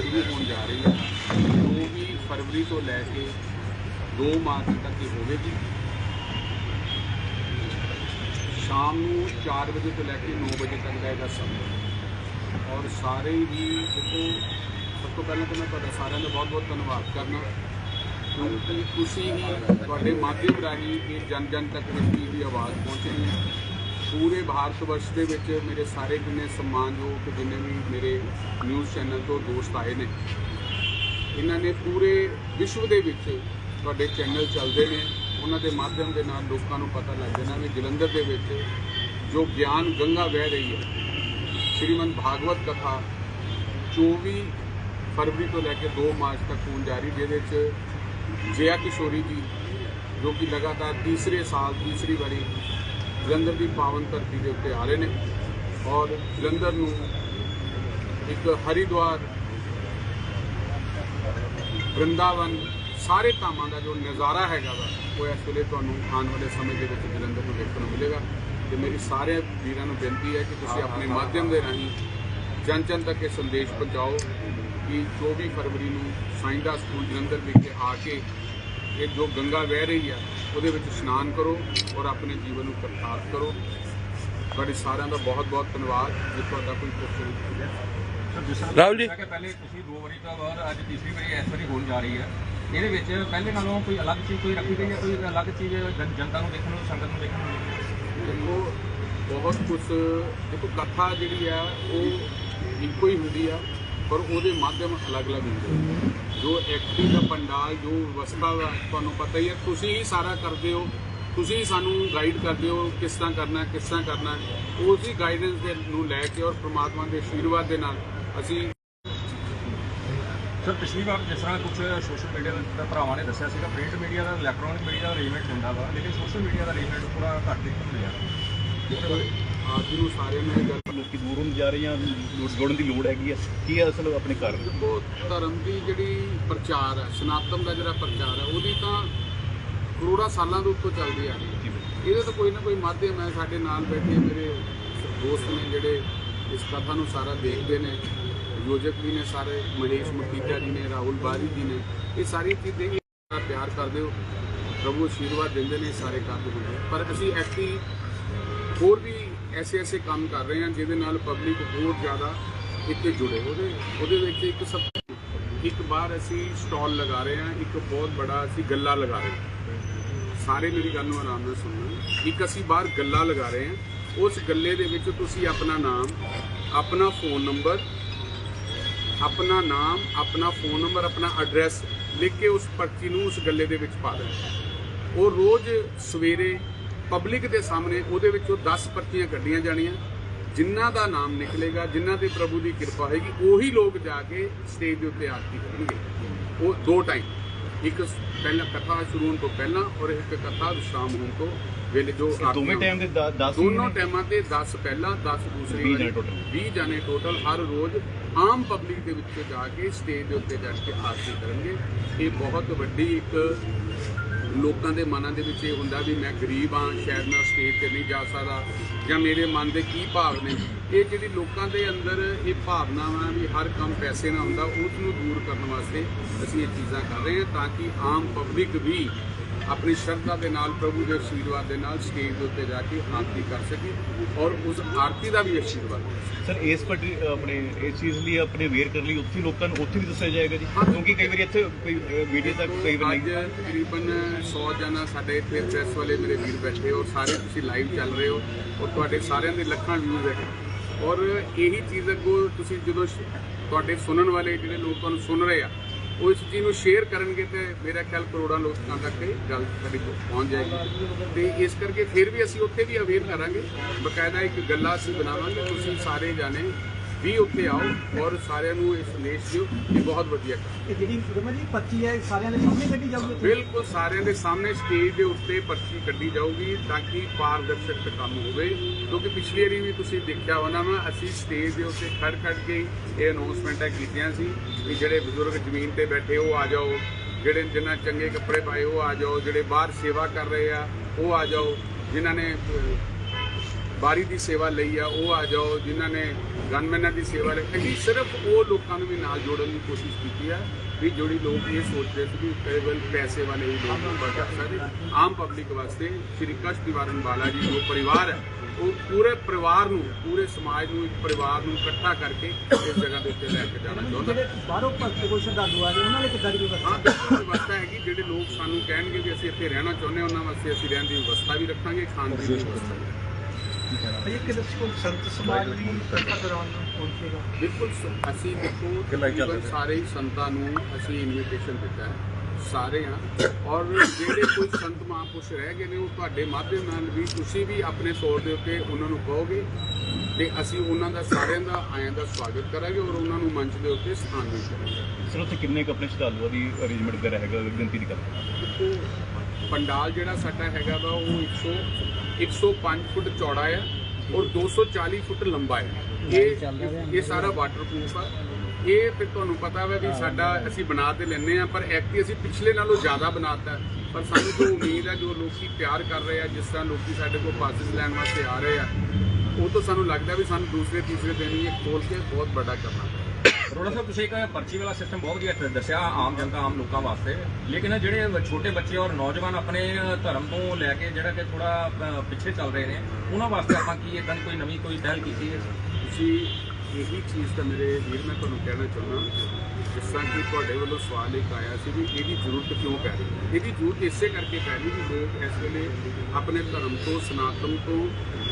ਸ਼ੁਰੂ ਹੋਣ ਜਾ ਰਹੀ ਹੈ। 24 ਫਰਵਰੀ ਤੋਂ ਲੈ ਕੇ 2 ਮਾਰਚ ਤੱਕ ਇਹ ਹੋਵੇਗੀ। ਸ਼ਾਮ ਨੂੰ 4 ਵਜੇ ਤੋਂ ਲੈ ਕੇ 9 ਵਜੇ ਤੱਕ ਦਾ ਇਹਦਾ ਸਮਾਂ ਔਰ ਸਾਰੇ ਹੀ ਦੇਖੋ, ਸਭ ਤੋਂ ਪਹਿਲਾਂ ਤਾਂ ਮੈਂ ਤੁਹਾਡਾ ਸਾਰਿਆਂ ਦਾ ਬਹੁਤ-ਬਹੁਤ ਧੰਨਵਾਦ ਕਰਨਾ। ਕਿਉਂਕਿ ਤੁਸੀਂ ਹੀ ਤੁਹਾਡੇ ਮਾਧਿਅਮ ਰਾਹੀਂ ਇਹ ਜਨ ਜਨ ਤੱਕ ਇਸ ਦੀ ਆਵਾਜ਼ ਪਹੁੰਚਣੀ ਹੈ। ਪੂਰੇ ਭਾਰਤ ਵਰਸ਼ ਦੇ ਵਿੱਚ ਮੇਰੇ ਸਾਰੇ ਜਿੰਨੇ ਸਨਮਾਨਯੋਗ ਜਿੰਨੇ ਵੀ ਮੇਰੇ ਨਿਊਜ਼ ਚੈਨਲ ਤੋਂ ਦੋਸਤ ਆਏ ਨੇ। ਇਹਨਾਂ ਨੇ ਪੂਰੇ ਵਿਸ਼ਵ ਦੇ ਵਿੱਚ ਤੁਹਾਡੇ ਚੈਨਲ ਚੱਲਦੇ ਨੇ। ਉਹਨਾਂ ਦੇ ਮਾਧਿਅਮ ਦੇ ਨਾਲ ਲੋਕਾਂ ਨੂੰ ਪਤਾ ਲੱਗ ਜਾਣਾ ਵੀ ਜਲੰਧਰ ਦੇ ਵਿੱਚ ਜੋ ਗਿਆਨ ਗੰਗਾ ਵਹਿ ਰਹੀ ਹੈ, ਸ਼੍ਰੀਮੰਦ ਭਾਗਵਤ ਕਥਾ 24 ਫਰਵਰੀ ਤੋਂ ਲੈ ਕੇ 2 ਮਾਰਚ ਤੱਕ ਹੋਣ ਜਾ ਰਹੀ, ਜਿਹਦੇ 'ਚ ਜਯਾ ਕਿਸ਼ੋਰੀ ਜੀ, ਜੋ ਕਿ ਲਗਾਤਾਰ ਤੀਸਰੇ ਸਾਲ, ਤੀਸਰੀ ਵਾਰੀ ਜਲੰਧਰ ਦੀ ਪਾਵਨ ਧਰਤੀ ਦੇ ਉੱਤੇ ਆ ਰਹੇ ਨੇ ਔਰ ਜਲੰਧਰ ਨੂੰ ਇੱਕ ਹਰਿਦੁਆਰ ਬ੍ਰਿੰਦਾਵਨ ਸਾਰੇ ਧਾਮਾਂ ਦਾ ਜੋ ਨਜ਼ਾਰਾ ਹੈਗਾ ਵਾ, ਉਹ ਇਸ ਵੇਲੇ ਤੁਹਾਨੂੰ ਆਉਣ ਵਾਲੇ ਸਮੇਂ ਦੇ ਵਿੱਚ ਜਲੰਧਰ ਨੂੰ ਦੇਖਣ ਨੂੰ ਮਿਲੇਗਾ। ਤੇ ਮੇਰੀ ਸਾਰੇ ਵੀਰਾਂ ਨੂੰ ਬੇਨਤੀ ਹੈ ਕਿ ਤੁਸੀਂ ਆਪਣੇ ਮਾਧਿਅਮ ਦੇ ਰਾਹੀਂ ਜਨ ਜਨ ਤੱਕ ਇਹ ਸੰਦੇਸ਼ ਪਹੁੰਚਾਓ ਕਿ 24 ਫਰਵਰੀ ਨੂੰ ਸਾਈਂਦਾ ਸਕੂਲ ਜਲੰਧਰ ਵਿਖੇ ਆ ਕੇ ਇਹ ਜੋ ਗੰਗਾ ਵਹਿ ਰਹੀ ਆ, ਉਹਦੇ ਵਿੱਚ ਇਸ਼ਨਾਨ ਕਰੋ ਔਰ ਆਪਣੇ ਜੀਵਨ ਨੂੰ ਕਰਤਾਰਤ ਕਰੋ। ਤੁਹਾਡੇ ਸਾਰਿਆਂ ਦਾ ਬਹੁਤ ਬਹੁਤ ਧੰਨਵਾਦ। ਜੇ ਤੁਹਾਡਾ ਕੋਈ ਕੁਐਸਚਨ ਹੈ ਰਾਹੁਲ ਜੀ। ਪਹਿਲੇ ਤੁਸੀਂ ਦੋ ਵਾਰੀ ਤੋਂ ਬਾਅਦ ਅੱਜ ਤੀਸਰੀ ਵਾਰੀ ਇਸ ਵਾਰੀ ਹੋਣ ਜਾ ਰਹੀ ਹੈ। ਇਹਦੇ ਵਿੱਚ ਪਹਿਲੇ ਨਾਲੋਂ ਕੋਈ ਅਲੱਗ ਚੀਜ਼ ਕੋਈ ਰੱਖੀ ਗਈ ਹੈ? ਕੋਈ ਅਲੱਗ ਚੀਜ਼ ਜਨਤਾ ਨੂੰ ਦੇਖਣ ਨੂੰ ਸੰਗਤ ਨੂੰ ਦੇਖਣ ਨੂੰ? ਦੇਖੋ ਬਹੁਤ ਕੁਝ ਦੇਖੋ ਕਥਾ ਜਿਹੜੀ ਆ ਉਹ ਇੱਕੋ ਹੀ ਹੁੰਦੀ ਆ ਪਰ ਉਹਦੇ ਮਾਧਿਅਮ ਅਲੱਗ-ਅਲੱਗ ਹੁੰਦੇ ਆ। ਜੋ ਐਕਟੀ ਦਾ ਪੰਡਾਲ ਜੋ ਵਿਵਸਥਾ ਦਾ ਤੁਹਾਨੂੰ ਪਤਾ ਹੀ ਹੈ ਤੁਸੀਂ ਹੀ ਸਾਰਾ ਕਰਦੇ ਹੋ ਤੁਸੀਂ ਸਾਨੂੰ ਗਾਈਡ ਕਰਦੇ ਹੋ ਕਿਸ ਤਰ੍ਹਾਂ ਕਰਨਾ ਕਿਸ ਤਰ੍ਹਾਂ ਕਰਨਾ। ਉਸੇ ਗਾਈਡੈਂਸ ਦੇ ਨੂੰ ਲੈ ਕੇ ਔਰ ਪ੍ਰਮਾਤਮਾ ਦੇ ਆਸ਼ੀਰਵਾਦ ਦੇ ਨਾਲ ਅਸੀਂ ਸਰ ਪਿਛਲੀ ਵਾਰ ਜਿਸ ਤਰ੍ਹਾਂ ਕੁਝ ਸੋਸ਼ਲ ਮੀਡੀਆ ਦੇ ਭਰਾਵਾਂ ਨੇ ਦੱਸਿਆ ਸੀਗਾ ਪ੍ਰਿੰਟ ਮੀਡੀਆ ਦਾ ਇਲੈਕਟ੍ਰੋਨਿਕ ਮੀਡੀਆ ਦਾ ਅਰੇਂਜਮੈਂਟ ਹੁੰਦਾ ਵਾ ਲੇਕਿਨ ਸੋਸ਼ਲ ਮੀਡੀਆ ਦਾ ਅਰੇਂਜਮੈਂਟ ਪੂਰਾ ਘੱਟ ਉਹਦੇ ਬਾਰੇ ਆਪ ਜੀ ਨੂੰ ਨੂੰ ਇਹ ਗੱਲ ਲੋਕੀ ਦੂਰ ਹੁੰਦੇ ਜਾ ਰਹੇ ਆ ਲੋੜ ਜੋੜਨ ਦੀ ਲੋੜ ਹੈਗੀ ਆ। ਕੀ ਹੈ ਅਸਲ ਆਪਣੇ ਕਾਰਨ? ਦੇਖੋ ਧਰਮ ਦੀ ਜਿਹੜੀ ਪ੍ਰਚਾਰ ਹੈ ਸਨਾਤਨ ਦਾ ਜਿਹੜਾ ਪ੍ਰਚਾਰ ਹੈ ਉਹਦੀ ਤਾਂ ਕਰੋੜਾਂ ਸਾਲਾਂ ਤੋਂ ਉੱਤੋਂ ਚੱਲਦੀ ਆ ਰਹੀ ਹੈ। ਇਹਦੇ ਤਾਂ ਕੋਈ ਨਾ ਕੋਈ ਮਾਧਿਅਮ ਹੈ ਸਾਡੇ ਨਾਲ ਬੈਠੇ ਮੇਰੇ ਦੋਸਤ ਨੇ ਜਿਹੜੇ ਇਸ ਕਥਾ ਨੂੰ ਸਾਰਾ ਦੇਖਦੇ ਨੇ, ਯੋਜਕ ਵੀ ਨੇ ਸਾਰੇ, ਮਹੇਸ਼ ਮੁਖੀਜਾ ਜੀ ਨੇ, ਰਾਹੁਲ ਬਾਰੀ ਜੀ ਨੇ, ਇਹ ਸਾਰੀ ਚੀਜ਼ਾਂ ਹੀ ਪਿਆਰ ਕਰਦੇ ਹੋ, ਪ੍ਰਭੂ ਆਸ਼ੀਰਵਾਦ ਦਿੰਦੇ ਨੇ, ਇਹ ਸਾਰੇ ਕੰਮ ਹੁੰਦੇ ਆ। ਪਰ ਅਸੀਂ ਐਕਟੀ ਹੋਰ ਵੀ ਐਸੇ ਐਸੇ ਕੰਮ ਕਰ ਰਹੇ ਹਾਂ, ਜਿਹਦੇ ਨਾਲ ਪਬਲਿਕ ਹੋਰ ਜ਼ਿਆਦਾ ਇੱਥੇ ਜੁੜੇ। ਉਹਦੇ ਉਹਦੇ ਵਿੱਚ ਇੱਕ ਸਭ ਇੱਕ ਬਾਰ ਅਸੀਂ ਸਟਾਲ ਲਗਾ ਰਹੇ ਹਾਂ, ਇੱਕ ਬਹੁਤ ਬੜਾ ਅਸੀਂ ਗੱਲਾ ਲਗਾ ਰਹੇ ਹਾਂ। ਸਾਰੇ ਮੇਰੀ ਗੱਲ ਨੂੰ ਆਰਾਮ ਨਾਲ ਸੁਣਨਾ। ਇੱਕ ਅਸੀਂ ਬਾਹਰ ਗੱਲਾ ਲਗਾ ਰਹੇ ਹਾਂ। ਉਸ ਗੱਲੇ ਦੇ ਵਿੱਚ ਤੁਸੀਂ ਆਪਣਾ ਨਾਮ, ਆਪਣਾ ਫੋਨ ਨੰਬਰ ਆਪਣਾ ਨਾਮ, ਆਪਣਾ ਫੋਨ ਨੰਬਰ ਆਪਣਾ ਐਡਰੈਸ ਲਿਖ ਕੇ ਉਸ ਪਰਚੀ ਨੂੰ ਉਸ ਗੱਲੇ ਦੇ ਵਿੱਚ ਪਾ ਦੇਣਾ। ਉਹ ਰੋਜ਼ ਸਵੇਰੇ ਪਬਲਿਕ ਦੇ ਸਾਹਮਣੇ ਉਹਦੇ ਵਿੱਚੋਂ 10 ਪਰਚੀਆਂ ਕੱਢੀਆਂ ਜਾਣੀਆਂ। ਜਿਨ੍ਹਾਂ ਦਾ ਨਾਮ ਨਿਕਲੇਗਾ, ਜਿਨ੍ਹਾਂ ਤੇ ਪ੍ਰਭੂ ਦੀ ਕਿਰਪਾ ਹੋਏਗੀ, ਉਹੀ ਲੋਕ ਜਾ ਕੇ ਸਟੇਜ ਦੇ ਉੱਤੇ ਆਰਤੀ ਕਰਨਗੇ। ਉਹ ਦੋ ਟਾਈਮ ਇੱਕ ਪਹਿਲਾਂ ਕਥਾ ਸ਼ੁਰੂ ਹੋਣ ਤੋਂ ਪਹਿਲਾਂ ਔਰ ਇੱਕ ਕਥਾ ਸ਼ਾਮ ਹੋਣ ਤੋਂ ਵੇਲੇ ਜੋ ਦੋਵੇਂ ਟਾਈਮ ਦੇ 10 ਦੋਨੋਂ ਟਾਈਮਾਂ ਤੇ 10 ਪਹਿਲਾਂ 10 ਦੂਸਰੀ ਵਾਰੀ। ਜਾਣੇ total। 20 ਜਾਣੇ ਟੋਟਲ ਹਰ ਰੋਜ਼ ਆਮ ਪਬਲਿਕ ਦੇ ਵਿੱਚ ਜਾ ਕੇ ਸਟੇਜ ਦੇ ਉੱਤੇ ਜਾ ਕੇ ਆਰਤੀ ਕਰਨਗੇ। ਇਹ ਬਹੁਤ ਵੱਡੀ ਇੱਕ ਲੋਕਾਂ ਦੇ ਮਨਾਂ ਦੇ ਵਿੱਚ ਇਹ ਹੁੰਦਾ ਵੀ ਮੈਂ ਗਰੀਬ ਹਾਂ, ਸ਼ਾਇਦ ਮੈਂ ਸਟੇਜ ਤੇ ਨਹੀਂ ਜਾ ਸਕਦਾ ਜਾਂ ਮੇਰੇ ਮਨ ਦੇ ਕੀ ਭਾਵ ਨੇ। ਇਹ ਜਿਹੜੀ ਲੋਕਾਂ ਦੇ ਅੰਦਰ ਇਹ ਭਾਵਨਾਵਾਂ ਵੀ ਹਰ ਕੰਮ ਪੈਸੇ ਨਾਲ ਹੁੰਦਾ, ਉਸ ਨੂੰ ਦੂਰ ਕਰਨ ਵਾਸਤੇ ਅਸੀਂ ਇਹ ਚੀਜ਼ਾਂ ਕਰ ਰਹੇ ਹਾਂ ਤਾਂ ਕਿ ਆਮ ਪਬਲਿਕ ਵੀ ਆਪਣੀ ਸ਼ਰਧਾ ਦੇ ਨਾਲ ਪ੍ਰਭੂ ਦੇ ਆਸ਼ੀਰਵਾਦ ਦੇ ਨਾਲ ਸਟੇਜ ਦੇ ਉੱਤੇ ਜਾ ਕੇ ਆਰਤੀ ਕਰ ਸਕੇ ਔਰ ਉਸ ਆਰਤੀ ਦਾ ਵੀ ਆਸ਼ੀਰਵਾਦ। ਸਰ ਇਸ ਪੱਟੀ ਆਪਣੇ ਇਸ ਚੀਜ਼ ਲਈ ਆਪਣੇ ਵੇਅਰ ਕਰਨ ਲਈ ਉੱਥੇ ਲੋਕਾਂ ਨੂੰ ਉੱਥੇ ਵੀ ਦੱਸਿਆ ਜਾਏਗਾ ਜੀ ਹਾਂ। ਕਿਉਂਕਿ ਕਈ ਵਾਰੀ ਇੱਥੇ ਕੋਈ ਮੀਡੀਆ ਤੱਕ ਕਈ ਵਾਰ ਨਹੀਂ ਤਕਰੀਬਨ 100 ਜਣਾ ਸਾਡੇ ਇੱਥੇ ਪ੍ਰੈਸ ਵਾਲੇ ਮੇਰੇ ਵੀਰ ਬੈਠੇ ਔਰ ਸਾਰੇ ਤੁਸੀਂ ਲਾਈਵ ਚੱਲ ਰਹੇ ਹੋ ਔਰ ਤੁਹਾਡੇ ਸਾਰਿਆਂ ਦੇ ਲੱਖਾਂ ਵਿਊਜ਼ ਹੈ ਔਰ ਇਹੀ ਚੀਜ਼ ਅੱਗੋਂ ਤੁਸੀਂ ਜਦੋਂ ਤੁਹਾਡੇ ਸੁਣਨ ਵਾਲੇ ਜਿਹੜੇ ਲੋਕ ਤੁਹਾਨੂੰ ਸੁਣ ਰਹੇ ਆ ਉਹ ਇਸ ਚੀਜ਼ ਨੂੰ ਸ਼ੇਅਰ ਕਰਨਗੇ ਤੇ ਮੇਰਾ ਖਿਆਲ ਕਰੋੜਾਂ ਲੋਕਾਂ ਤੱਕ ਇਹ ਗੱਲ ਸਾਡੀ ਪਹੁੰਚ ਜਾਏਗੀ। ਤੇ ਇਸ ਕਰਕੇ ਫਿਰ ਵੀ ਅਸੀਂ ਉੱਥੇ ਵੀ ਅਵੇਅਰ ਕਰਾਂਗੇ। ਬਕਾਇਦਾ ਇੱਕ ਗੱਲਾ ਅਸੀਂ ਬਣਾਵਾਂਗੇ, ਤੁਸੀਂ ਸਾਰੇ ਜਾਣੇ ਵੀ ਉੱਥੇ ਆਓ ਔਰ ਸਾਰਿਆਂ ਨੂੰ ਇਹ ਸੰਦੇਸ਼ ਦਿਓ ਇਹ ਬਹੁਤ ਵਧੀਆ ਕੰਮ। ਇਹ ਜਿਹੜੀ ਰਮਨ ਜੀ ਪਰਚੀ ਹੈ ਸਾਰਿਆਂ ਦੇ ਸਾਹਮਣੇ ਕੱਢੀ ਜਾਊਗੀ ਬਿਲਕੁਲ ਸਾਰਿਆਂ ਦੇ ਸਾਹਮਣੇ ਸਟੇਜ ਦੇ ਉੱਤੇ ਪਰਚੀ ਕੱਢੀ ਜਾਊਗੀ ਤਾਂ ਕਿ ਪਾਰਦਰਸ਼ਕ ਕੰਮ ਹੋਵੇ। ਕਿਉਂਕਿ ਪਿਛਲੀ ਵਾਰੀ ਵੀ ਤੁਸੀਂ ਦੇਖਿਆ ਹੋਣਾ ਵਾ ਅਸੀਂ ਸਟੇਜ ਦੇ ਉੱਤੇ ਖੜ ਖੜ ਕੇ ਇਹ ਅਨਾਉਂਸਮੈਂਟਾਂ ਕੀਤੀਆਂ ਸੀ ਕਿ ਜਿਹੜੇ ਬਜ਼ੁਰਗ ਜ਼ਮੀਨ ਤੇ ਬੈਠੇ ਉਹ ਆ ਜਾਓ ਜਿਹੜੇ ਜਿਨ੍ਹਾਂ ਚੰਗੇ ਕੱਪੜੇ ਪਾਏ ਉਹ ਆ ਜਾਓ ਜਿਹੜੇ ਬਾਹਰ ਸੇਵਾ ਕਰ ਰਹੇ ਆ ਉਹ ਆ ਜਾਓ ਜਿਨ੍ਹਾਂ ਨੇ ਬਾਰੀ ਦੀ ਸੇਵਾ ਲਈ ਆ ਉਹ ਆ ਜਾਓ ਜਿਨ੍ਹਾਂ ਨੇ ਗਨਮੈਨਾਂ ਦੀ ਸੇਵਾ ਲਈ। ਅਸੀਂ ਸਿਰਫ ਉਹ ਲੋਕਾਂ ਨੂੰ ਵੀ ਨਾਲ ਜੋੜਨ ਦੀ ਕੋਸ਼ਿਸ਼ ਕੀਤੀ ਆ ਵੀ ਜਿਹੜੀ ਲੋਕ ਇਹ ਸੋਚਦੇ ਸੀ ਵੀ ਕੇਵਲ ਪੈਸੇ ਵਾਲੇ ਹੀ ਲੋਕ ਜਾ ਸਕਦੇ। ਆਮ ਪਬਲਿਕ ਵਾਸਤੇ ਸ਼੍ਰੀ ਕਸ਼ਟ ਨਿਵਾਰਨ ਵਾਲਾ ਜੀ ਜੋ ਪਰਿਵਾਰ ਹੈ ਉਹ ਪੂਰੇ ਪਰਿਵਾਰ ਨੂੰ ਪੂਰੇ ਸਮਾਜ ਨੂੰ ਇੱਕ ਪਰਿਵਾਰ ਨੂੰ ਇਕੱਠਾ ਕਰਕੇ ਇਸ ਜਗ੍ਹਾ ਦੇ ਉੱਤੇ ਲੈ ਕੇ ਜਾਣਾ ਚਾਹੁੰਦਾ। ਜਿਹੜੇ ਬਾਹਰੋਂ ਭਗਤ ਕੋਈ ਸ਼ਰਧਾਲੂ ਆ ਰਹੇ ਉਹਨਾਂ ਲਈ ਕਿੱਦਾਂ ਦੀ ਵਿਵਸਥਾ? ਹਾਂ ਬਿਲਕੁਲ ਵਿਵਸਥਾ ਹੈਗੀ ਜਿਹੜੇ ਲੋਕ ਸਾਨੂੰ ਕਹਿਣਗੇ ਵੀ ਅਸੀਂ ਇੱਥੇ ਰਹਿਣਾ ਚਾਹੁੰਦੇ ਹਾਂ ਉਹਨਾਂ ਵਾਸਤੇ ਅਸੀਂ ਰਹਿਣ ਦੀ ਵਿਵਸਥਾ ਵੀ ਰੱਖਾਂਗੇ ਖਾਣ ਦੀ ਵੀ ਵਿਵਸਥਾ ਇਹ ਸੰਤ ਸਮਾਜ ਪਹੁੰਚੇਗਾ? ਬਿਲਕੁਲ ਅਸੀਂ ਦੇਖੋ ਸਾਰੇ ਹੀ ਸੰਤਾਂ ਨੂੰ ਅਸੀਂ ਇਨਵੀਟੇਸ਼ਨ ਦਿੱਤਾ ਹੈ ਸਾਰੇ ਆ ਔਰ ਜਿਹੜੇ ਕੋਈ ਸੰਤ ਮਹਾਂਪੁਰਸ਼ ਰਹਿ ਗਏ ਨੇ ਉਹ ਤੁਹਾਡੇ ਮਾਧਿਅਮ ਨਾਲ ਵੀ ਤੁਸੀਂ ਵੀ ਆਪਣੇ ਤੌਰ ਦੇ ਉੱਤੇ ਉਹਨਾਂ ਨੂੰ ਕਹੋਗੇ ਤੇ ਅਸੀਂ ਉਹਨਾਂ ਦਾ ਸਾਰਿਆਂ ਦਾ ਆਇਆਂ ਦਾ ਸਵਾਗਤ ਕਰਾਂਗੇ ਔਰ ਉਹਨਾਂ ਨੂੰ ਮੰਚ ਦੇ ਉੱਤੇ ਸਥਾਨ ਵੀ ਕਰਾਂਗੇ। ਸਰ ਉੱਥੇ ਕਿੰਨੇ ਕੁ ਆਪਣੇ ਸ਼ਰਧਾਲੂਆਂ ਦੀ ਅਰੇਂਜਮੈਂਟ ਵਗੈਰਾ ਹੈਗਾ ਗਿਣਤੀ ਦੀ ਗੱਲ ਦੇਖੋ ਪੰਡਾਲ ਜਿਹੜਾ ਸਾਡਾ ਹੈਗਾ ਵਾ ਉਹ 100 105 ਫੁੱਟ ਚੌੜਾ ਹੈ ਔਰ 240 ਫੁੱਟ ਲੰਬਾ ਹੈ ਇਹ ਇਹ ਸਾਰਾ ਵਾਟਰਪ੍ਰੂਫ ਆ ਇਹ ਫਿਰ ਤੁਹਾਨੂੰ ਪਤਾ ਵਾ ਵੀ ਸਾਡਾ ਅਸੀਂ ਬਣਾ ਤੇ ਲੈਂਦੇ ਆ ਪਰ ਐਕਟੀ ਅਸੀਂ ਪਿਛਲੇ ਨਾਲੋਂ ਜ਼ਿਆਦਾ ਬਣਾਤਾ ਹੈ। ਪਰ ਸਾਨੂੰ ਜੋ ਉਮੀਦ ਹੈ ਜੋ ਲੋਕੀ ਪਿਆਰ ਕਰ ਰਹੇ ਆ ਜਿਸ ਤਰ੍ਹਾਂ ਲੋਕੀ ਸਾਡੇ ਕੋਲ ਪਾਸਿਸ ਲੈਣ ਵਾਸਤੇ ਆ ਰਹੇ ਆ ਉਹ ਤੋਂ ਸਾਨੂੰ ਲੱਗਦਾ ਵੀ ਸਾਨੂੰ ਦੂਸਰੇ ਤੀਸਰੇ ਦਿਨ ਹੀ ਇਹ ਖੋਲ ਕੇ ਬਹੁਤ ਵੱਡਾ ਕਰਨਾ ਪਏਗਾ ਸਾਹਿਬ, ਤੁਸੀਂ ਇੱਕ ਪਰਚੀ ਵਾਲਾ ਸਿਸਟਮ ਬਹੁਤ ਵਧੀਆ ਦੱਸਿਆ ਆਮ ਜਨਤਾ, ਆਮ ਲੋਕਾਂ ਵਾਸਤੇ। ਲੇਕਿਨ ਜਿਹੜੇ ਛੋਟੇ ਬੱਚੇ ਔਰ ਨੌਜਵਾਨ ਆਪਣੇ ਧਰਮ ਤੋਂ ਲੈ ਕੇ ਜਿਹੜਾ ਕਿ ਥੋੜਾ ਪਿੱਛੇ ਚੱਲ ਰਹੇ ਨੇ, ਉਹਨਾਂ ਵਾਸਤੇ ਆਪਾਂ ਕੀ ਇਦਾਂ ਦੀ ਕੋਈ ਨਵੀਂ ਕੋਈ ਪਹਿਲ ਕੀਤੀ ਹੈ? ਤੁਸੀਂ ਇਹੀ ਚੀਜ਼ ਤਾਂ ਮੇਰੇ ਵੀਰ, ਮੈਂ ਤੁਹਾਨੂੰ ਕਹਿਣਾ ਚਾਹੁੰਦਾ ਜਿਸ ਤਰ੍ਹਾਂ ਕਿ ਤੁਹਾਡੇ ਵੱਲੋਂ ਸਵਾਲ ਇੱਕ ਆਇਆ ਸੀ ਵੀ ਇਹਦੀ ਜ਼ਰੂਰਤ ਕਿਉਂ ਪੈ ਰਹੀ ਇਹਦੀ ਜ਼ਰੂਰਤ ਇਸੇ ਕਰਕੇ ਪੈ ਰਹੀ ਵੀ ਲੋਕ ਇਸ ਵੇਲੇ ਆਪਣੇ ਧਰਮ ਤੋਂ, ਸਨਾਤਨ ਤੋਂ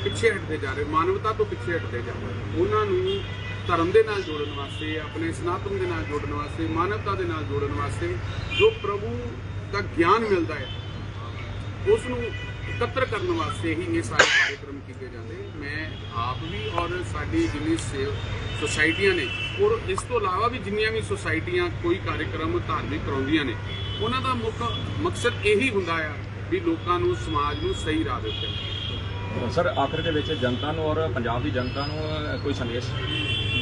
ਪਿੱਛੇ ਹਟਦੇ ਜਾ ਰਹੇ, ਮਾਨਵਤਾ ਤੋਂ ਪਿੱਛੇ ਹਟਦੇ ਜਾ ਰਹੇ। ਉਹਨਾਂ ਨੂੰ ਧਰਮ ਦੇ ਨਾਲ ਜੋੜਨ ਵਾਸਤੇ, ਆਪਣੇ ਸਨਾਤਨ ਦੇ ਨਾਲ ਜੋੜਨ ਵਾਸਤੇ, ਮਾਨਵਤਾ ਦੇ ਨਾਲ ਜੋੜਨ ਵਾਸਤੇ ਜੋ ਪ੍ਰਭੂ ਦਾ ਗਿਆਨ ਮਿਲਦਾ ਹੈ ਉਸ ਨੂੰ ਇਕੱਤਰ ਕਰਨ ਵਾਸਤੇ ਹੀ ਇਹ ਸਾਰੇ ਕਾਰਜਕ੍ਰਮ ਕੀਤੇ ਜਾਂਦੇ ਮੈਂ ਆਪ ਵੀ ਔਰ ਸਾਡੀ ਜਿੰਨੀ ਸੇਵ ਸੁਸਾਇਟੀਆਂ ਨੇ, ਔਰ ਇਸ ਤੋਂ ਇਲਾਵਾ ਵੀ ਜਿੰਨੀਆਂ ਵੀ ਸੁਸਾਇਟੀਆਂ ਕੋਈ ਕਾਰਜਕ੍ਰਮ ਧਾਰਮਿਕ ਕਰਾਉਂਦੀਆਂ ਨੇ, ਉਹਨਾਂ ਦਾ ਮੁੱਖ ਮਕਸਦ ਇਹੀ ਹੁੰਦਾ ਆ ਵੀ ਲੋਕਾਂ ਨੂੰ, ਸਮਾਜ ਨੂੰ ਸਹੀ ਰਾਹ ਦਿੱਤਾ ਸਰ, ਆਖਰ ਦੇ ਵਿੱਚ ਜਨਤਾ ਨੂੰ ਔਰ ਪੰਜਾਬ ਦੀ ਜਨਤਾ ਨੂੰ ਕੋਈ ਸੰਦੇਸ਼?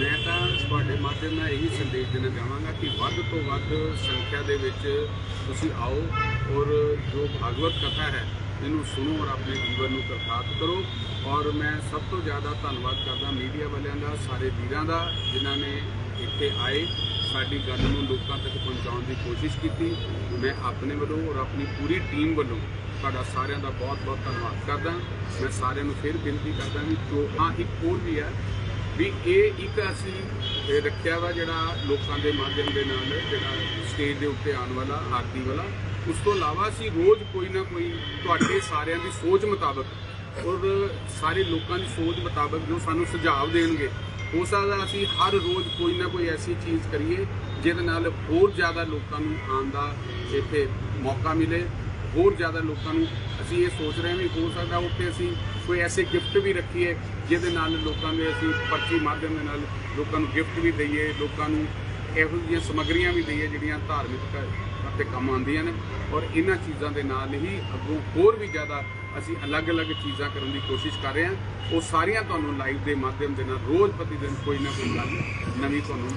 ਮੈਂ ਤਾਂ ਤੁਹਾਡੇ ਮਾਧਿਅਮ ਨਾਲ ਇਹੀ ਸੰਦੇਸ਼ ਦੇਣਾ ਚਾਹਾਂਗਾ ਕਿ ਵੱਧ ਤੋਂ ਵੱਧ ਸੰਖਿਆ ਦੇ ਵਿੱਚ ਤੁਸੀਂ ਆਓ ਔਰ ਜੋ ਭਾਗਵਤ ਕਥਾ ਹੈ, ਇਹਨੂੰ ਸੁਣੋ ਔਰ ਆਪਣੇ ਜੀਵਨ ਨੂੰ ਕਰਤਾਰਤ ਕਰੋ। ਔਰ ਮੈਂ ਸਭ ਤੋਂ ਜ਼ਿਆਦਾ ਧੰਨਵਾਦ ਕਰਦਾ ਮੀਡੀਆ ਵਾਲਿਆਂ ਦਾ, ਸਾਰੇ ਵੀਰਾਂ ਦਾ, ਜਿਨ੍ਹਾਂ ਨੇ ਇੱਥੇ ਆਏ, ਸਾਡੀ ਗੱਲ ਨੂੰ ਲੋਕਾਂ ਤੱਕ ਪਹੁੰਚਾਉਣ ਦੀ ਕੋਸ਼ਿਸ਼ ਕੀਤੀ। ਮੈਂ ਆਪਣੇ ਵੱਲੋਂ ਔਰ ਆਪਣੀ ਪੂਰੀ ਟੀਮ ਵੱਲੋਂ ਤੁਹਾਡਾ ਸਾਰਿਆਂ ਦਾ ਬਹੁਤ ਬਹੁਤ ਧੰਨਵਾਦ ਕਰਦਾ। ਮੈਂ ਸਾਰਿਆਂ ਨੂੰ ਫਿਰ ਬੇਨਤੀ ਕਰਦਾ ਵੀ ਜੋ ਹਾਂ, ਇੱਕ ਹੋਰ ਵੀ ਹੈ ਵੀ ਇਹ ਇੱਕ ਅਸੀਂ ਰੱਖਿਆ ਵਾ ਜਿਹੜਾ ਲੋਕਾਂ ਦੇ ਮਾਧਿਅਮ ਦੇ ਨਾਲ, ਜਿਹੜਾ ਸਟੇਜ ਦੇ ਉੱਤੇ ਆਉਣ ਵਾਲਾ ਆਰਤੀ ਵਾਲਾ। ਉਸ ਤੋਂ ਇਲਾਵਾ ਅਸੀਂ ਰੋਜ਼ ਕੋਈ ਨਾ ਕੋਈ ਤੁਹਾਡੇ ਸਾਰਿਆਂ ਦੀ ਸੋਚ ਮੁਤਾਬਕ ਔਰ ਸਾਰੇ ਲੋਕਾਂ ਦੀ ਸੋਚ ਮੁਤਾਬਕ ਜੋ ਸਾਨੂੰ ਸੁਝਾਅ ਦੇਣਗੇ, ਹੋ ਸਕਦਾ ਅਸੀਂ ਹਰ ਰੋਜ਼ ਕੋਈ ਨਾ ਕੋਈ ਐਸੀ ਚੀਜ਼ ਕਰੀਏ ਜਿਹਦੇ ਨਾਲ ਹੋਰ ਜ਼ਿਆਦਾ ਲੋਕਾਂ ਨੂੰ ਆਉਣ ਦਾ ਇੱਥੇ ਮੌਕਾ ਮਿਲੇ। ਹੋਰ ਜ਼ਿਆਦਾ ਲੋਕਾਂ ਨੂੰ ਅਸੀਂ ਇਹ ਸੋਚ ਰਹੇ ਹਾਂ ਵੀ ਹੋ ਸਕਦਾ ਉੱਥੇ ਅਸੀਂ ਕੋਈ ਐਸੇ ਗਿਫਟ ਵੀ ਰੱਖੀਏ, ਜਿਹਦੇ ਨਾਲ ਲੋਕਾਂ ਦੇ ਅਸੀਂ ਪਰਚੀ ਮਾਧਿਅਮ ਦੇ ਨਾਲ ਲੋਕਾਂ ਨੂੰ ਗਿਫਟ ਵੀ ਦਈਏ, ਲੋਕਾਂ ਨੂੰ ਇਹੋ ਜਿਹੀਆਂ ਸਮੱਗਰੀਆਂ ਵੀ ਦਈਏ ਜਿਹੜੀਆਂ ਧਾਰਮਿਕ ਅਤੇ ਕੰਮ ਆਉਂਦੀਆਂ ਨੇ ਔਰ ਇਹਨਾਂ ਚੀਜ਼ਾਂ ਦੇ ਨਾਲ ਹੀ ਅੱਗੋਂ ਹੋਰ ਵੀ ਜ਼ਿਆਦਾ ਅਸੀਂ ਅਲੱਗ-ਅਲੱਗ ਚੀਜ਼ਾਂ ਕਰਨ ਦੀ ਕੋਸ਼ਿਸ਼ ਕਰ ਰਹੇ ਹਾਂ। ਉਹ ਸਾਰੀਆਂ ਤੁਹਾਨੂੰ ਲਾਈਵ ਦੇ ਮਾਧਿਅਮ ਦੇ ਨਾਲ ਰੋਜ਼ ਪ੍ਰਤੀ ਦਿਨ ਕੋਈ ਨਾ ਕੋਈ ਗੱਲ ਨਵੀਂ ਤੁਹਾਨੂੰ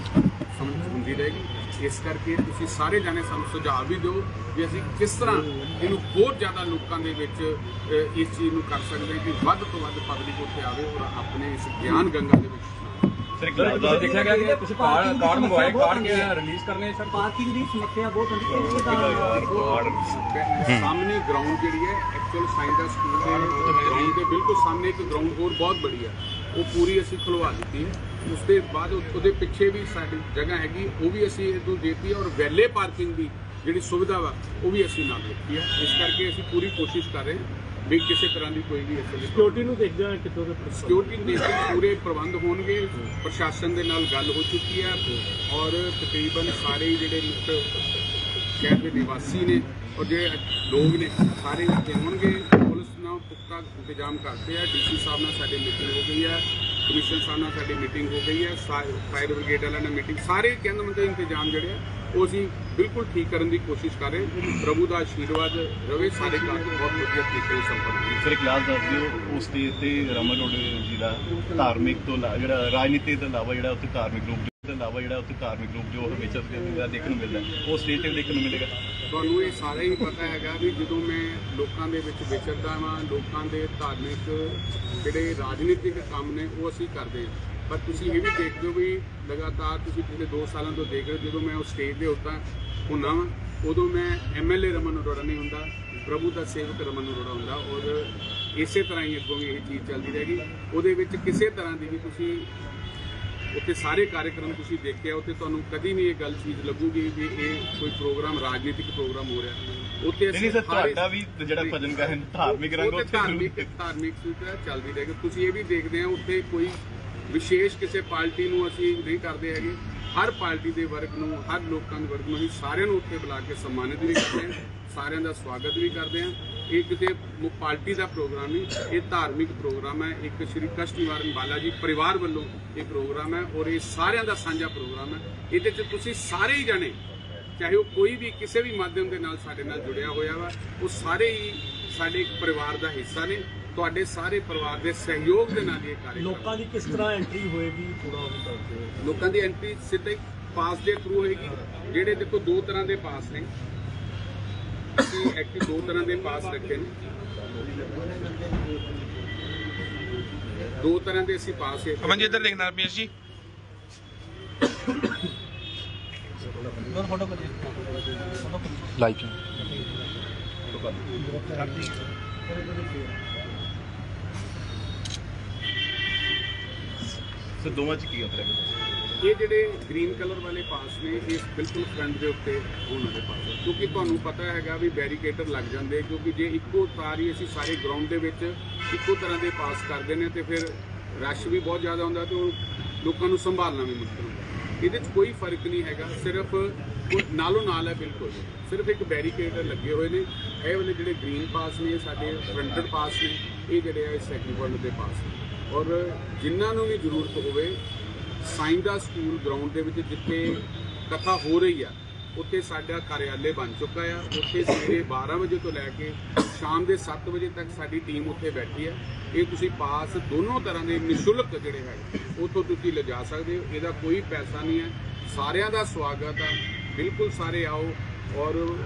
ਸਮਝ ਹੁੰਦੀ ਰਹੇਗੀ। ਇਸ ਕਰਕੇ ਤੁਸੀਂ ਸਾਰੇ ਜਾਣੇ ਸਾਨੂੰ ਸੁਝਾਅ ਵੀ ਦਿਓ ਵੀ ਅਸੀਂ ਕਿਸ ਤਰ੍ਹਾਂ ਇਹਨੂੰ ਹੋਰ ਜ਼ਿਆਦਾ ਲੋਕਾਂ ਦੇ ਵਿੱਚ ਇਸ ਚੀਜ਼ ਨੂੰ ਕਰ ਸਕਦੇ ਕਿ ਵੱਧ ਤੋਂ ਵੱਧ ਪਬਲਿਕ ਉੱਥੇ ਆਵੇ ਔਰ ਆਪਣੇ ਇਸ ਗਿਆਨ ਗੰਗਾ ਦੇ ਵਿੱਚ ਸਰ ਇੱਕ ਸਰ ਲੱਗਦਾ ਤੁਸੀਂ ਦੇਖਿਆ ਗਿਆ ਕਿ ਤੁਸੀਂ ਕਾਰਡ ਕਾਰਡ ਮੰਗਵਾਏ ਕਾਰਡ ਕੇ ਰਿਲੀਜ਼ ਕਰਨੇ ਸਰ? ਪਾਰਕਿੰਗ ਦੀ ਸਮੱਸਿਆ ਬਹੁਤ ਹੁੰਦੀ ਹੈ। ਇਹ ਤਾਂ ਸਾਹਮਣੇ ਗਰਾਊਂਡ ਜਿਹੜੀ ਹੈ ਐਕਚੁਅਲ ਸਾਇੰਸ ਦਾ ਸਕੂਲ ਦੇ ਗਰਾਊਂਡ ਦੇ ਬਿਲਕੁਲ ਸਾਹਮਣੇ ਇੱਕ ਗਰਾਊਂਡ ਹੋਰ ਬਹੁਤ ਬੜੀ ਹੈ। ਉਹ ਪੂਰੀ ਅਸੀਂ ਖੁਲਵਾ ਦਿੱਤੀ। ਹੈ ਉਸ ਦੇ ਬਾਅਦ ਉਹਦੇ ਪਿੱਛੇ ਵੀ ਸਾਡੀ ਜਗ੍ਹਾ ਹੈਗੀ। ਉਹ ਵੀ ਅਸੀਂ ਇਹਨੂੰ ਦੇਤੀ ਔਰ ਵੈਲੇ ਪਾਰਕਿੰਗ ਦੀ ਜਿਹੜੀ ਸੁਵਿਧਾ ਵਾ ਉਹ ਵੀ ਅਸੀਂ ਨਾਲ ਦਿੱਤੀ ਹੈ। ਇਸ ਕਰਕੇ ਅਸੀਂ ਪੂਰੀ ਕੋਸ਼ਿਸ਼ ਕਰ ਰਹੇ ਹਾਂ। ਵੀ ਕਿਸੇ ਤਰ੍ਹਾਂ ਦੀ ਕੋਈ ਵੀ ਇਸ ਸਿਕਿਉਰਿਟੀ ਨੂੰ ਦੇਖਦੇ ਹਾਂ ਕਿਤੋਂ ਦੇ ਸਿਕਿਉਰਿਟੀ ਦੇ ਪੂਰੇ ਪ੍ਰਬੰਧ ਹੋਣਗੇ। ਪ੍ਰਸ਼ਾਸਨ ਦੇ ਨਾਲ ਗੱਲ ਹੋ ਚੁੱਕੀ ਹੈ ਔਰ ਤਕਰੀਬਨ ਸਾਰੇ ਜਿਹੜੇ ਮੁੱਖ ਸ਼ਹਿਰ ਦੇ ਨਿਵਾਸੀ ਨੇ ਔਰ ਜਿਹੜੇ ਲੋਕ ਨੇ ਸਾਰੇ ਇੱਥੇ ਹੋਣਗੇ ਪੁਲਿਸ ਨਾਲ ਪੁਖਤਾ ਇੰਤਜ਼ਾਮ ਕਰਦੇ ਆ। ਡੀਸੀ ਸਾਹਿਬ ਨਾਲ ਸਾਡੀ ਮੀਟਿੰਗ ਹੋ ਗਈ ਹੈ ਕਮਿਸ਼ਨਰ ਸਾਹਿਬ ਨਾਲ ਸਾਡੀ ਮੀਟਿੰਗ ਹੋ ਗਈ ਹੈ ਫਾਇਰ ਬ੍ਰਿਗੇਡ ਵਾਲਿਆਂ ਨਾਲ ਮੀਟਿੰਗ, ਸਾਰੇ ਕਹਿੰਦੇ ਮਤਲਬ ਇੰਤਜ਼ਾਮ ਜਿਹੜੇ ਆ, ਉਹ ਅਸੀਂ ਬਿਲਕੁਲ ਠੀਕ ਕਰਨ ਦੀ ਕੋਸ਼ਿਸ਼ ਕਰ ਰਹੇ ਪ੍ਰਭੂ ਦਾ ਆਸ਼ੀਰਵਾਦ ਰਵੇ, ਸਾਰੇ ਕਾਰਜ ਬਹੁਤ ਵਧੀਆ ਤਰੀਕੇ ਨਾਲ ਸੰਪੰਨ ਹੋਣ। ਸਰ, ਇੱਕ ਲਾਸਟ ਉਸ ਸਟੇਜ ਤੇ ਰਮਨ ਰੋਡ ਜੀ ਦਾ ਧਾਰਮਿਕ ਤੋਂ ਇਲਾ- ਜਿਹੜਾ ਰਾਜਨੀਤੀ ਤੋਂ ਇਲਾਵਾ ਜਿਹੜਾ ਉੱਥੇ ਧਾਰਮਿਕ ਰੂਪ ਤੋਂ ਇਲਾਵਾ ਜਿਹੜਾ ਉੱਥੇ ਧਾਰਮਿਕ ਰੂਪ ਜੋ ਹਮੇਸ਼ਾ ਦਾ ਦੇਖਣ ਨੂੰ ਮਿਲਦਾ ਉਹ ਸਟੇਜ ਤੇ ਵੀ ਦੇਖਣ ਨੂੰ ਮਿਲੇਗਾ। ਤੁਹਾਨੂੰ ਇਹ ਸਾਰਾ ਹੀ ਪਤਾ ਹੈਗਾ ਵੀ ਜਦੋਂ ਮੈਂ ਲੋਕਾਂ ਦੇ ਵਿੱਚ ਵਿਚਰਦਾ ਵਾਂ, ਲੋਕਾਂ ਦੇ ਧਾਰਮਿਕ ਜਿਹੜੇ ਰਾਜਨੀਤਿਕ ਕੰਮ ਨੇ ਉਹ ਅਸੀਂ ਕਰਦੇ ਹਾਂ। ਪਰ ਤੁਸੀਂ ਇਹ ਵੀ ਦੇਖਦੇ ਹੋ ਵੀ ਲਗਾਤਾਰ ਤੁਸੀਂ ਪਿਛਲੇ 2 ਸਾਲਾਂ ਤੋਂ ਦੇਖ ਰਹੇ ਹੋ, ਜਦੋਂ ਮੈਂ ਉਸ ਸਟੇਜ ਦੇ ਉੱਤੇ ਹੁੰਦਾ ਵਾਂ, ਉਦੋਂ ਮੈਂ ਐਮਐਲਏ ਰਮਨ ਅਰੋੜਾ ਨਹੀਂ ਹੁੰਦਾ, ਪ੍ਰਭੂ ਦਾ ਸੇਵਕ ਰਮਨ ਅਰੋੜਾ ਹੁੰਦਾ ਔਰ ਇਸੇ ਤਰ੍ਹਾਂ ਹੀ ਅੱਗੋਂ ਵੀ ਇਹ ਚੀਜ਼ ਚੱਲਦੀ ਰਹੇਗੀ। ਉਹਦੇ ਵਿੱਚ ਕਿਸੇ ਤਰ੍ਹਾਂ ਦੀ ਵੀ ਤੁਸੀਂ ਉੱਥੇ ਸਾਰੇ ਕਾਰਜਕ੍ਰਮ ਤੁਸੀਂ ਦੇਖਿਆ ਉੱਥੇ ਤੁਹਾਨੂੰ ਕਦੀ ਨਹੀਂ ਇਹ ਗੱਲ ਚੀਜ਼ ਲੱਗੂਗੀ ਵੀ ਇਹ ਕੋਈ ਪ੍ਰੋਗਰਾਮ ਰਾਜਨੀਤਿਕ ਪ੍ਰੋਗਰਾਮ ਹੋ ਰਿਹਾ। ਉੱਥੇ ਨਹੀਂ ਸਰ ਤੁਹਾਡਾ ਵੀ ਜਿਹੜਾ ਭਜਨ ਗਾਇਨ ਧਾਰਮਿਕ ਰੰਗ ਉੱਥੇ ਧਾਰਮਿਕ ਧਾਰਮਿਕ ਸੂਤਰ ਚੱਲਦੀ ਰਹੇਗੀ। ਤੁਸੀਂ ਇਹ ਵੀ ਦੇਖਦੇ ਆ ਉੱਥੇ ਕੋਈ ਵਿਸ਼ੇਸ਼ ਕਿਸੇ ਪਾਰਟੀ ਨੂੰ ਅਸੀਂ ਨਹੀਂ ਕਰਦੇ ਹੈਗੇ। ਹਰ ਪਾਰਟੀ ਦੇ ਵਰਗ ਨੂੰ ਹਰ ਲੋਕਾਂ ਦੇ ਵਰਗ ਨੂੰ ਅਸੀਂ ਸਾਰਿਆਂ ਨੂੰ ਉੱਥੇ ਬੁਲਾ ਕੇ ਸਨਮਾਨਿਤ ਵੀ ਕਰਦੇ ਹਾਂ ਸਾਰਿਆਂ ਦਾ ਸਵਾਗਤ ਵੀ ਕਰਦੇ ਹਾਂ। ਇਹ ਮੁ- ਪਾਰਟੀ ਦਾ ਪ੍ਰੋਗਰਾਮ ਨਹੀਂ ਇਹ ਧਾਰਮਿਕ ਪ੍ਰੋਗਰਾਮ ਹੈ। ਇੱਕ ਸ਼੍ਰੀ ਕਸ਼ਟ ਨਿਵਾਰਨ ਬਾਲਾ ਜੀ ਪਰਿਵਾਰ ਵੱਲੋਂ ਇਹ ਪ੍ਰੋਗਰਾਮ ਹੈ ਔਰ ਇਹ ਸਾਰਿਆਂ ਦਾ ਸਾਂਝਾ ਪ੍ਰੋਗਰਾਮ ਹੈ। ਇਹਦੇ 'ਚ ਤੁਸੀਂ ਸਾਰੇ ਹੀ ਜਾਣੇ ਚਾਹੇ ਉਹ ਕੋਈ ਵੀ ਕਿਸੇ ਵੀ ਮਾਧਿਅਮ ਦੇ ਨਾਲ ਸਾਡੇ ਨਾਲ ਜੁੜਿਆ ਹੋਇਆ ਵਾ ਉਹ ਸਾਰੇ ਹੀ ਸਾਡੇ ਇੱਕ ਪਰਿਵਾਰ ਦਾ ਹਿੱਸਾ ਨੇ। ਤੁਹਾਡੇ ਸਾਰੇ ਪਰਿਵਾਰ ਦੇ ਸਹਿਯੋਗ ਦੇ ਨਾਲ ਇਹ ਕਾਰਜ ਲੋਕਾਂ ਦੀ ਕਿਸ ਤਰ੍ਹਾਂ ਐਂਟਰੀ ਹੋਏਗੀ ਥੋੜਾ ਉਹ ਹੋ। ਲੋਕਾਂ ਦੀ ਐਂਟਰੀ ਸਿੱਧੇ ਪਾਸ ਦੇ ਥਰੂ ਹੋਏਗੀ। ਜਿਹੜੇ ਦੇਖੋ ਦੋ ਤਰ੍ਹਾਂ ਦੇ ਪਾਸ ਨੇ। ਅਸੀਂ ਐਕਟਿਵ ਦੋ ਤਰ੍ਹਾਂ ਦੇ ਪਾਸ ਰੱਖੇ ਨੇ। ਦੋ ਤਰ੍ਹਾਂ ਦੇ ਅਸੀਂ ਪਾਸ ਹੈ ਅਮਨ ਜੀ ਇੱਧਰ ਦੇਖਣਾ ਰਮੇਸ਼ ਜੀ। ਲਾਈਕ ਸਰ ਦੋਵਾਂ ਚ ਕੀ ਅੰਤਰ ਹੈ ਇਹ ਜਿਹੜੇ ਗ੍ਰੀਨ ਕਲਰ ਵਾਲੇ ਪਾਸ ਨੇ, ਇਹ ਬਿਲਕੁਲ ਫਰੰਟ ਦੇ ਉੱਤੇ ਉਹਨਾਂ ਦੇ ਪਾਸ ਹੈ। ਕਿਉਂਕਿ ਤੁਹਾਨੂੰ ਪਤਾ ਹੈਗਾ ਵੀ ਬੈਰੀਕੇਟਰ ਲੱਗ ਜਾਂਦੇ ਕਿਉਂਕਿ ਜੇ ਇੱਕੋ ਤਾਰ ਹੀ ਅਸੀਂ ਸਾਰੇ ਗਰਾਊਂਡ ਦੇ ਵਿੱਚ ਇੱਕੋ ਤਰ੍ਹਾਂ ਦੇ ਪਾਸ ਕਰਦੇ ਨੇ ਤੇ ਫਿਰ ਰਸ਼ ਵੀ ਬਹੁਤ ਜ਼ਿਆਦਾ ਹੁੰਦਾ ਤੇ ਉਹ ਲੋਕਾਂ ਨੂੰ ਸੰਭਾਲਣਾ ਵੀ ਮੁਸ਼ਕਲ ਹੁੰਦਾ। ਇਹਦੇ 'ਚ ਕੋਈ ਫ਼ਰਕ ਨਹੀਂ ਹੈਗਾ, ਸਿਰਫ ਨਾਲੋਂ ਨਾਲ ਹੈ ਬਿਲਕੁਲ। ਸਿਰਫ ਇੱਕ ਬੈਰੀਕੇਡਰ ਲੱਗੇ ਹੋਏ ਨੇ। ਇਹ ਵਾਲੇ ਜਿਹੜੇ ਗ੍ਰੀਨ ਪਾਸ ਨੇ ਸਾਡੇ ਫਰੰਟਡ ਪਾਸ ਨੇ, ਇਹ ਜਿਹੜੇ ਆ ਸੈਕਿੰਡ ਵਰਲਡ ਦੇ ਪਾਸ ਨੇ। ਔਰ ਜਿਨ੍ਹਾਂ ਨੂੰ ਵੀ ਜ਼ਰੂਰਤ ਹੋਵੇ ਸਾਈਂਦਾ ਸਕੂਲ ਗਰਾਊਂਡ ਦੇ ਵਿੱਚ ਜਿੱਥੇ ਕਥਾ ਹੋ ਰਹੀ ਆ, ਉੱਥੇ ਸਾਡਾ ਕਾਰਿਆਲੇ ਬਣ ਚੁੱਕਾ ਆ। ਉੱਥੇ ਸਵੇਰੇ 12 ਵਜੇ ਤੋਂ ਲੈ ਕੇ ਸ਼ਾਮ ਦੇ 7 ਵਜੇ ਤੱਕ ਸਾਡੀ ਟੀਮ ਉੱਥੇ ਬੈਠੀ ਆ। ਇਹ ਤੁਸੀਂ ਪਾਸ ਦੋਨੋਂ ਤਰ੍ਹਾਂ ਦੇ ਨਿਸ਼ੁਲਕ ਜਿਹੜੇ ਹੈ ਉੱਥੋਂ ਤੁਸੀਂ ਲਿਜਾ ਸਕਦੇ ਹੋ। ਇਹਦਾ ਕੋਈ ਪੈਸਾ ਨਹੀਂ ਹੈ ਸਾਰਿਆਂ ਦਾ ਸਵਾਗਤ ਆ। ਬਿਲਕੁਲ ਸਾਰੇ ਆਓ ਔਰ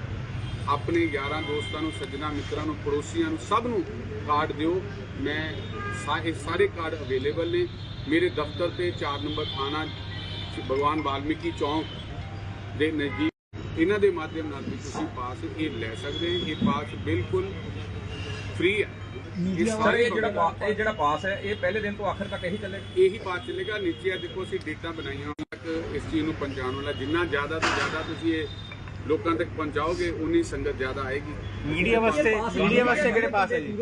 ਆਪਣੇ ਯਾਰਾਂ ਦੋਸਤਾਂ ਨੂੰ, ਸੱਜਣਾ ਮਿੱਤਰਾਂ ਨੂੰ, ਪੜੋਸੀਆਂ ਨੂੰ, ਸਭ ਨੂੰ ਕਾਰਡ ਦਿਓ। ਮੈਂ ਸਾ- ਇਹ ਸਾਰੇ ਕਾਰਡ ਅਵੇਲੇਬਲ ਨੇ। ਮੇਰੇ ਦਫ਼ਤਰ ਤੇ 4 ਨੰਬਰ ਥਾਣਾ ਭਗਵਾਨ ਵਾਲਮੀਕੀ ਚੌਂਕ ਦੇ ਨਜ਼ਦੀਕ ਇਹਨਾਂ ਦੇ ਮਾਧਿਅਮ ਨਾਲ ਵੀ ਤੁਸੀਂ ਪਾਸ ਇਹ ਲੈ ਸਕਦੇ ਹੋ ਇਹ ਪਾਸ ਬਿਲਕੁਲ ਫ੍ਰੀ ਹੈ ਇਹ ਸਰ ਸਾਰੇ ਇਹ ਜਿਹੜਾ ਪਾ- ਇਹ ਜਿਹੜਾ ਪਾਸ ਹੈ ਇਹ ਪਹਿਲੇ ਦਿਨ ਤੋਂ ਆਖਰ ਤੱਕ ਇਹੀ ਚੱਲੇ ਇਹੀ ਬਾਤ ਚੱਲੇਗਾ ਨੀਚੇ ਆ ਦੇਖੋ ਅਸੀਂ ਡੇਟਾ ਬਣਾਈਆਂ ਤੱਕ ਇਸ ਚੀਜ਼ ਨੂੰ ਪਹੁੰਚਾਉਣ ਵਾਲਾ ਜਿੰਨਾ ਜ਼ਿਆਦਾ ਤੋਂ ਜ਼ਿਆਦਾ ਤੁਸੀਂ ਇਹ ਲੋਕਾਂ ਤੱਕ ਪਹੁੰਚਾਓਗੇ ਉਨੀ ਸੰਗਤ ਜ਼ਿਆਦਾ ਆਏਗੀ। ਮੀਡੀਆ ਵਾਸਤੇ ਮੀਡੀਆ ਵਾਸਤੇ ਕਿਹੜੇ ਪਾਸ ਹੈ ਜੀ?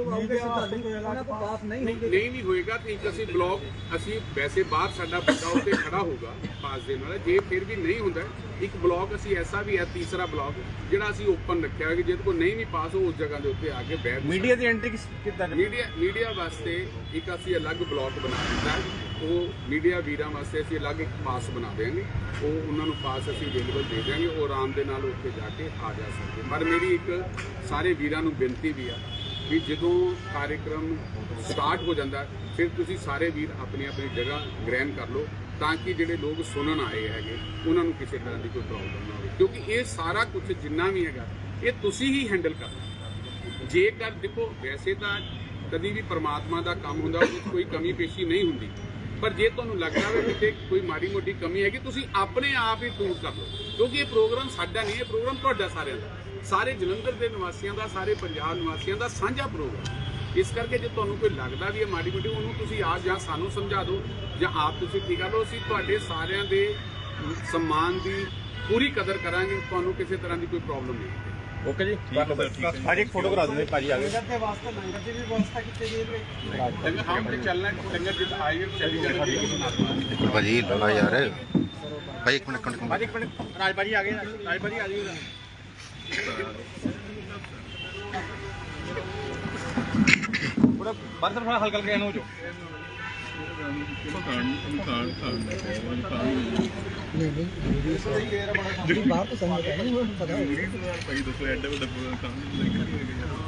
ਨਹੀਂ ਨਹੀਂ ਹੋਏਗਾ ਤੇ ਇੱਕ ਅਸੀਂ ਬਲੌਕ ਅਸੀਂ ਵੈਸੇ ਬਾਹਰ ਸਾਡਾ ਬੰਦਾ ਉੱਤੇ ਖੜਾ ਹੋਊਗਾ। ਪਾਸ ਦੇਣ ਵਾਲਾ। ਜੇ ਫਿਰ ਵੀ ਨਹੀਂ ਹੁੰਦਾ ਇੱਕ ਬਲੌਕ ਅਸੀਂ ਐਸਾ ਵੀ ਹੈ ਤੀਸਰਾ ਬਲੌਕ ਜਿਹੜਾ ਅਸੀਂ ਓਪਨ ਰੱਖਿਆ ਕਿ ਜਿਹਦੇ ਕੋਲ ਨਹੀਂ ਵੀ ਪਾਸ ਹੋ ਉਸ ਜਗ੍ਹਾ ਦੇ ਉੱਤੇ ਆ ਕੇ ਬੈਠ ਮੀਡੀਆ ਦੀ ਐਂਟਰੀ ਕਿੱਦਾਂ ਮੀਡੀਆ ਮੀਡੀਆ ਵਾਸਤੇ ਇੱਕ ਅਸੀਂ ਅਲੱਗ ਬਲੌਕ ਬਣਾ ਦਿੱਤਾ। ਉਹ ਮੀਡੀਆ ਵੀਰਾਂ ਵਾਸਤੇ ਅਸੀਂ ਅਲੱਗ ਇੱਕ ਪਾਸ ਬਣਾ ਦੇਵਾਂਗੇ ਉਹ ਉਹਨਾਂ ਨੂੰ ਪਾਸ ਅਸੀਂ ਅਵੇਲੇਬਲ ਦੇ ਦਿਆਂਗੇ। ਉਹ ਆਰਾਮ ਦੇ ਨਾਲ ਉੱਥੇ ਜਾ ਕੇ ਆ ਜਾ ਸਕਦੇ। ਪਰ ਮੇਰੀ ਇੱਕ ਸਾਰੇ ਵੀਰਾਂ ਨੂੰ ਬੇਨਤੀ ਵੀ ਆ ਵੀ ਜਦੋਂ ਕਾਰਜਕ੍ਰਮ ਸਟਾਰਟ ਹੋ ਜਾਂਦਾ ਫਿਰ ਤੁਸੀਂ ਸਾਰੇ ਵੀਰ ਆਪਣੀ ਆਪਣੀ ਜਗ੍ਹਾ ਗ੍ਰਹਿਣ ਕਰ ਲਓ। ਤਾਂ ਕਿ ਜਿਹੜੇ ਲੋਕ ਸੁਣਨ ਆਏ ਹੈਗੇ, ਉਹਨਾਂ ਨੂੰ ਕਿਸੇ ਤਰ੍ਹਾਂ ਦੀ ਕੋਈ ਪ੍ਰੋਬਲਮ ਨਾ ਹੋਵੇ। ਕਿਉਂਕਿ ਇਹ ਸਾਰਾ ਕੁਝ ਜਿੰਨਾ ਵੀ ਹੈਗਾ, ਇਹ ਤੁਸੀਂ ਹੀ ਹੈਂਡਲ ਕਰਨਾ। ਜੇਕਰ ਦੇਖੋ, ਵੈਸੇ ਤਾਂ ਕਦੀ ਵੀ ਪਰਮਾਤਮਾ ਦਾ ਕੰਮ ਹੁੰਦਾ, ਉਹਦੇ ਕੋਈ ਕਮੀ ਪੇਸ਼ੀ ਨਹੀਂ ਹੁੰਦੀ। ਪਰ ਜੇ ਤੁਹਾਨੂੰ ਲੱਗਦਾ ਹੋਵੇ ਕਿਤੇ ਕੋਈ ਮਾੜੀ ਮੋਟੀ ਕਮੀ ਹੈਗੀ, ਤੁਸੀਂ ਆਪਣੇ ਆਪ ਹੀ ਦੂਰ ਕਰ ਲਓ। ਕਿਉਂਕਿ ਇਹ ਪ੍ਰੋਗਰਾਮ ਸਾਡਾ ਨਹੀਂ, ਇਹ ਪ੍ਰੋਗਰਾਮ ਤੁਹਾਡਾ ਸਾਰਿਆਂ ਦਾ। ਸਾਰੇ ਜਲੰਧਰ ਦੇ ਨਿਵਾਸੀਆਂ ਦਾ, ਸਾਰੇ ਪੰਜਾਬ ਨਿਵਾਸੀਆਂ ਦਾ ਸਾਂਝਾ ਪ੍ਰੋਗਰਾਮ ਇਸ ਕਰਕੇ ਜੇ ਤੁਹਾਨੂੰ ਕੋਈ ਲੱਗਦਾ ਵੀ ਇਹ ਮਾੜੀ ਮੋਟੀ ਉਹਨੂੰ ਤੁਸੀਂ ਆਪ ਜਾਂ ਸਾਨੂੰ ਸਮਝਾ ਦਿਓ ਜਾਂ ਆਪ ਤੁਸੀਂ ਠੀਕ ਕਰ ਲਓ ਅਸੀਂ ਤੁਹਾਡੇ ਸਾਰਿਆਂ ਦੇ ਸਨਮਾਨ ਦੀ ਪੂਰੀ ਕਦਰ ਕਰਾਂਗੇ। ਤੁਹਾਨੂੰ ਕਿਸੇ ਤਰ੍ਹਾਂ ਦੀ ਕੋਈ ਪ੍ਰੋਬਲਮ ਨਹੀਂ ਹੋਵੇਗੀ ਓਕੇ ਜੀ? ਠੀਕ ਹੈ ਸਰ ਠੀਕ ਹੈ ਭਾਜੀ ਇੱਕ ਫੋਟੋ ਕਰਾ ਦਿੰਦੇ ਭਾਜੀ ਆ ਗਏ। ਲੰਗਰ ਹਾਂ ਤੇ ਚੱਲਣਾ ਲੰਗਰ ਜਿੱਦ ਆਈ ਚੱਲੀ ਜਾਣੀ ਭਾਜੀ ਲੜਾ ਯਾਰ। ਭਾਈ ਇੱਕ ਮਿੰਟ ਇੱਕ ਮਿੰਟ ਭਾਜੀ ਇੱਕ ਮਿੰਟ ਰਾਜ ਭਾਜੀ ਆ ਗਏ ਰਾਜ ਭਾਜੀ ਆ ਗਏ ਥੋੜਾ ਬਾਹਰ ਥੋੜਾ ਹਲਕਾ ਹਲਕਾ ਇਹਨੂੰ ਹੋ ਜਾਓ। ਭਾਈ ਦੱਸੋ ਐਡਾ ਵੱਡਾ ਕੰਮ ਨਹੀਂ ਹੈਗਾ ਯਾਰ